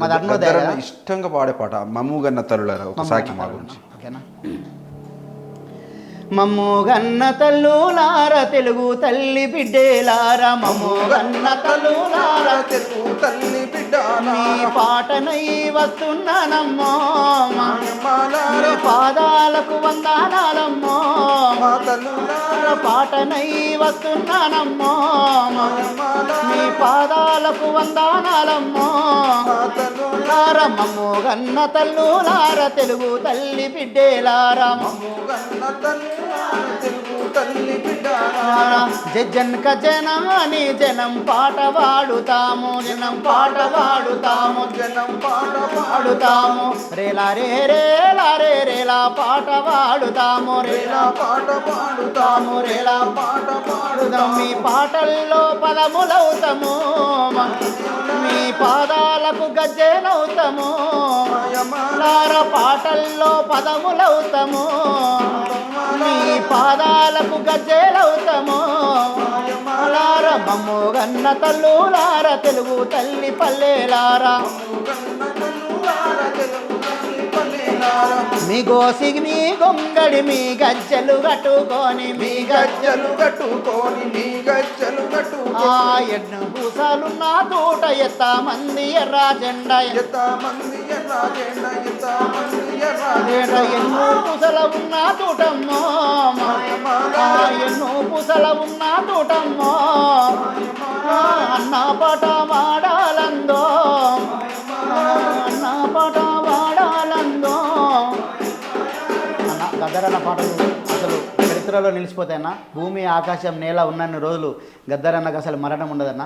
మాది అరుణోదయ? ఇష్టంగా పాడే పాట మమ్ముగన్న తల్లులారా? ఒక సాకి మా గురించి. ఓకేనా? మమ్ము గన్న తల్లులార తెలుగు తల్లి బిడ్డేలార మమ్ము గన్న తల్లులార తెలుగు తల్లి బిడ్డ నీ పాటనై వస్తున్నానమ్మో పాదాలకు వందనాలమ్మో పాటనై వస్తున్నానమ్మో నీ పాదాలకు వందనాలమ్మో. లారమ్మమ్మో తల్లులార తెలుగు తల్లి బిడ్డేలారా జనక జనాని జనం పాట పాడుతాము జనం పాట పాడుతాము జనం పాట పాడుతాము. రేలా రే రేలా రే రేలా పాట పాడుతాము రేలా పాట పాడుతాము రేలా పాట పాడుదాం మీ పాటల్లో పదములవుతాము మీ పాటలకు గజ్జెలవుతాము. లార పాటల్లో పదములవుతాము. నీ పాదాలకు గజ్జెలవుతాము. నార మమ్ము గన్న తల్లులార తెలుగు తల్లి పల్లెలారా మీ గోసిగి మీ గొంగడి మీ గజ్జలు కట్టుకొని మీ గజ్జలు కట్టుకొని నీ గజ్జలు కట్టుకొని. ఆ ఎడ్ను పూసాలున్న తోట ఎత్త మంది ఎర్ర జెండ ఎంత మంది ఎర్రాజెండ ఎంత మంది ఎర్ర ఎర్రాజెండ ఎన్నో పూసల ఉన్న తోటమ్మో ఎన్నో పూసల ఉన్న తోటమ్మో అన్న పాట గద్దరన్న పాటలు అసలు చరిత్రలో నిలిచిపోతాయన్న. భూమి ఆకాశం నేల ఉన్నన్ని రోజులు గద్దరన్నకు అసలు మరణం ఉండదన్న.